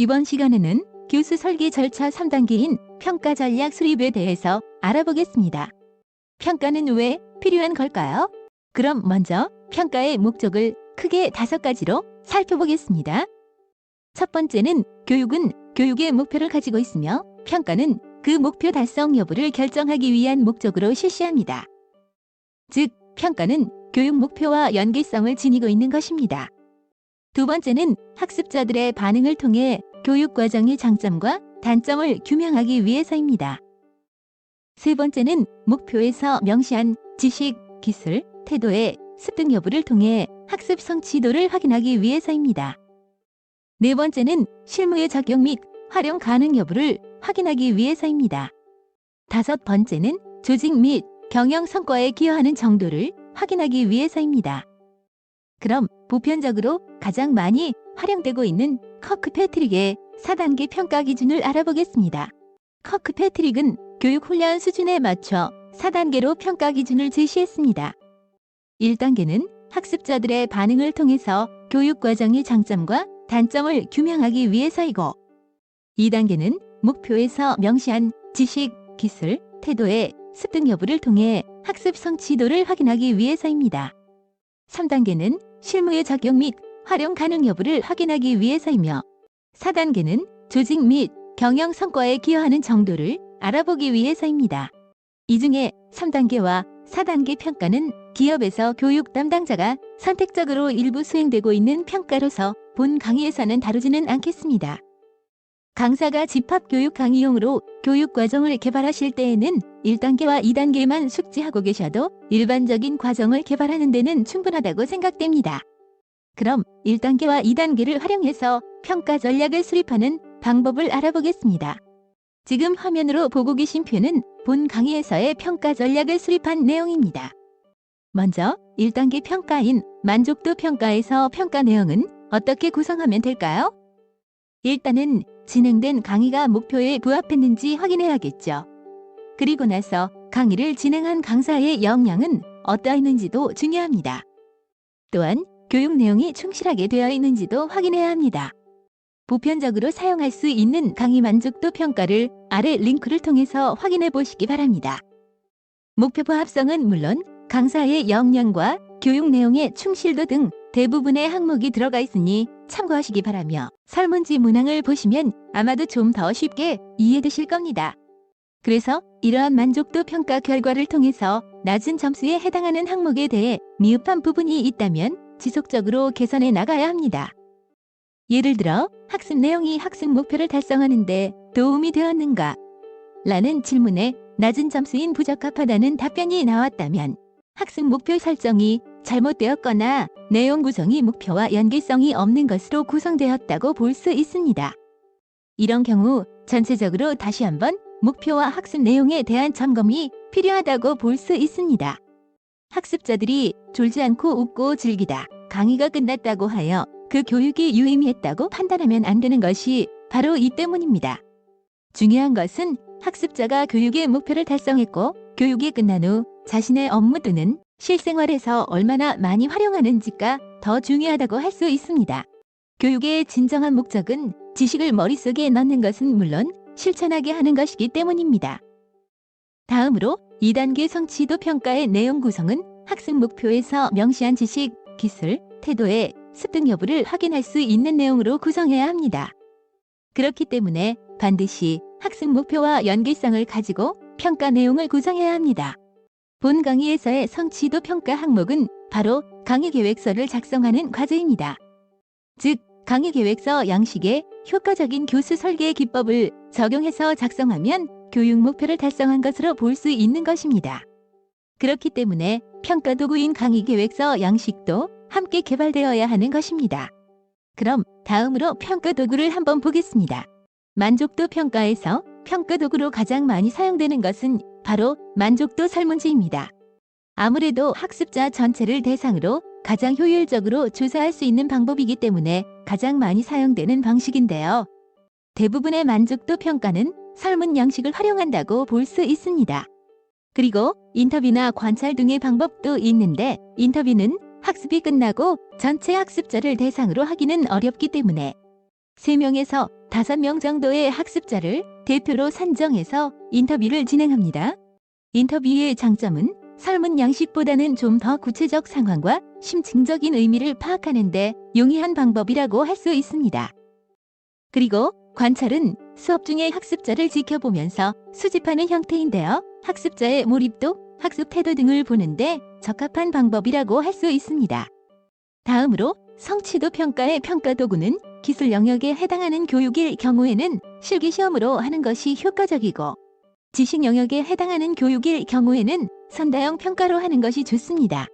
이번 시간에는 교수 설계 절차 3단계인 평가 전략 수립에 대해서 알아보겠습니다. 평가는 왜 필요한 걸까요? 그럼 먼저 평가의 목적을 크게 다섯 가지로 살펴보겠습니다. 첫 번째는 교육은 교육의 목표를 가지고 있으며 평가는 그 목표 달성 여부를 결정하기 위한 목적으로 실시합니다. 즉, 평가는 교육 목표와 연계성을 지니고 있는 것입니다. 두 번째는 학습자들의 반응을 통해 교육 과정의 장점과 단점을 규명하기 위해서입니다. 세 번째는 목표에서 명시한 지식, 기술, 태도의 습득 여부를 통해 학습 성취도를 확인하기 위해서입니다. 네 번째는 실무의 적용 및 활용 가능 여부를 확인하기 위해서입니다. 다섯 번째는 조직 및 경영 성과에 기여하는 정도를 확인하기 위해서입니다. 그럼 보편적으로 가장 많이 활용되고 있는 커크 패트릭의 4단계 평가 기준을 알아보겠습니다. 커크 패트릭은 교육 훈련 수준에 맞춰 4단계로 평가 기준을 제시했습니다. 1단계는 학습자들의 반응을 통해서 교육 과정의 장점과 단점을 규명하기 위해서이고 2단계는 목표에서 명시한 지식, 기술, 태도의 습득 여부를 통해 학습 성취도를 확인하기 위해서입니다. 3단계는 실무의 적용 및 활용 가능 여부를 확인하기 위해서이며 4단계는 조직 및 경영 성과에 기여하는 정도를 알아보기 위해서입니다. 이 중에 3단계와 4단계 평가는 기업에서 교육 담당자가 선택적으로 일부 수행되고 있는 평가로서 본 강의에서는 다루지는 않겠습니다. 강사가 집합교육 강의용으로 교육 과정을 개발하실 때에는 1단계와 2단계만 숙지하고 계셔도 일반적인 과정을 개발하는 데는 충분하다고 생각됩니다. 그럼 1단계와 2단계를 활용해서 평가 전략을 수립하는 방법을 알아보겠습니다. 지금 화면으로 보고 계신 표는 본 강의에서의 평가 전략을 수립한 내용입니다. 먼저 1단계 평가인 만족도 평가에서 평가 내용은 어떻게 구성하면 될까요? 일단은 진행된 강의가 목표에 부합했는지 확인해야겠죠. 그리고 나서 강의를 진행한 강사의 역량은 어떠했는지도 중요합니다. 또한 교육 내용이 충실하게 되어 있는지도 확인해야 합니다. 보편적으로 사용할 수 있는 강의 만족도 평가를 아래 링크를 통해서 확인해 보시기 바랍니다. 목표 부 합성은 물론 강사의 역량과 교육 내용의 충실도 등 대부분의 항목이 들어가 있으니 참고하시기 바라며 설문지 문항을 보시면 아마도 좀 더 쉽게 이해되실 겁니다. 그래서 이러한 만족도 평가 결과를 통해서 낮은 점수에 해당하는 항목에 대해 미흡한 부분이 있다면 지속적으로 개선해 나가야 합니다. 예를 들어 학습 내용이 학습 목표를 달성하는데 도움이 되었는가? 라는 질문에 낮은 점수인 부적합하다는 답변이 나왔다면 학습 목표 설정이 잘못되었거나 내용 구성이 목표와 연계성이 없는 것으로 구성되었다고 볼 수 있습니다. 이런 경우 전체적으로 다시 한번 목표와 학습 내용에 대한 점검이 필요하다고 볼 수 있습니다. 학습자들이 졸지 않고 웃고 즐기다 강의가 끝났다고 하여 그 교육이 유의미했다고 판단하면 안 되는 것이 바로 이 때문입니다. 중요한 것은 학습자가 교육의 목표를 달성했고 교육이 끝난 후 자신의 업무 또는 실생활에서 얼마나 많이 활용하는지가 더 중요하다고 할 수 있습니다. 교육의 진정한 목적은 지식을 머릿속에 넣는 것은 물론 실천하게 하는 것이기 때문입니다. 다음으로 2단계 성취도 평가의 내용 구성은 학습 목표에서 명시한 지식, 기술, 태도의 습득 여부를 확인할 수 있는 내용으로 구성해야 합니다. 그렇기 때문에 반드시 학습 목표와 연계성을 가지고 평가 내용을 구성해야 합니다. 본 강의에서의 성취도 평가 항목은 바로 강의 계획서를 작성하는 과제입니다. 즉, 강의 계획서 양식에 효과적인 교수 설계 기법을 적용해서 작성하면 교육 목표를 달성한 것으로 볼 수 있는 것입니다. 그렇기 때문에 평가 도구인 강의 계획서 양식도 함께 개발되어야 하는 것입니다. 그럼 다음으로 평가 도구를 한번 보겠습니다. 만족도 평가에서 평가 도구로 가장 많이 사용되는 것은 바로 만족도 설문지입니다. 아무래도 학습자 전체를 대상으로 가장 효율적으로 조사할 수 있는 방법이기 때문에 가장 많이 사용되는 방식인데요. 대부분의 만족도 평가는 설문 양식을 활용한다고 볼 수 있습니다. 그리고 인터뷰나 관찰 등의 방법도 있는데 인터뷰는 학습이 끝나고 전체 학습자를 대상으로 하기는 어렵기 때문에 3명에서 5명 정도의 학습자를 대표로 산정해서 인터뷰를 진행합니다. 인터뷰의 장점은 설문 양식보다는 좀 더 구체적 상황과 심층적인 의미를 파악하는 데 용이한 방법이라고 할 수 있습니다. 그리고 관찰은 수업 중에 학습자를 지켜보면서 수집하는 형태인데요. 학습자의 몰입도, 학습 태도 등을 보는데 적합한 방법이라고 할 수 있습니다. 다음으로 성취도 평가의 평가 도구는 기술 영역에 해당하는 교육일 경우에는 실기시험으로 하는 것이 효과적이고 지식 영역에 해당하는 교육일 경우에는 선다형 평가로 하는 것이 좋습니다.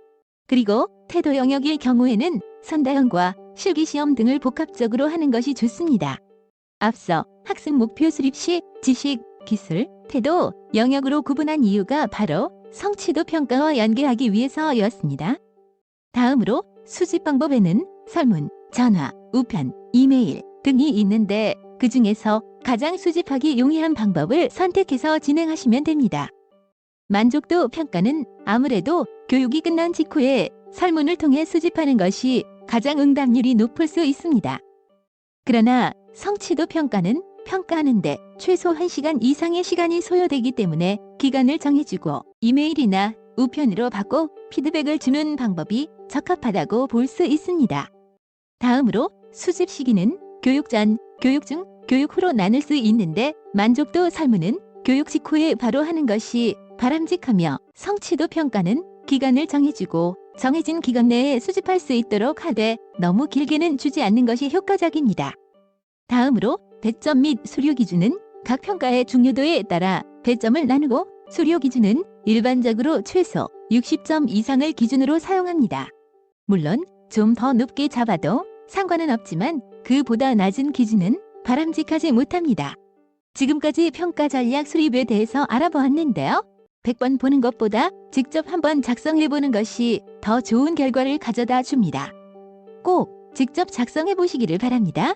그리고 태도 영역일 경우에는 선다형과 실기시험 등을 복합적으로 하는 것이 좋습니다. 앞서 학습 목표 수립 시 지식, 기술, 태도, 영역으로 구분한 이유가 바로 성취도 평가와 연계하기 위해서였습니다. 다음으로 수집 방법에는 설문, 전화, 우편, 이메일 등이 있는데 그 중에서 가장 수집하기 용이한 방법을 선택해서 진행하시면 됩니다. 만족도 평가는 아무래도 교육이 끝난 직후에 설문을 통해 수집하는 것이 가장 응답률이 높을 수 있습니다. 그러나 성취도 평가는 평가하는데 최소 1시간 이상의 시간이 소요되기 때문에 기간을 정해주고 이메일이나 우편으로 받고 피드백을 주는 방법이 적합하다고 볼 수 있습니다. 다음으로 수집 시기는 교육 전, 교육 중, 교육 후로 나눌 수 있는데 만족도 설문은 교육 직후에 바로 하는 것이 바람직하며 성취도 평가는 기간을 정해주고 정해진 기간 내에 수집할 수 있도록 하되 너무 길게는 주지 않는 것이 효과적입니다. 다음으로 배점 및 수료 기준은 각 평가의 중요도에 따라 배점을 나누고 수료 기준은 일반적으로 최소 60점 이상을 기준으로 사용합니다. 물론 좀 더 높게 잡아도 상관은 없지만 그보다 낮은 기준은 바람직하지 못합니다. 지금까지 평가 전략 수립에 대해서 알아보았는데요. 100번 보는 것보다 직접 한번 작성해 보는 것이 더 좋은 결과를 가져다 줍니다. 꼭 직접 작성해 보시기를 바랍니다.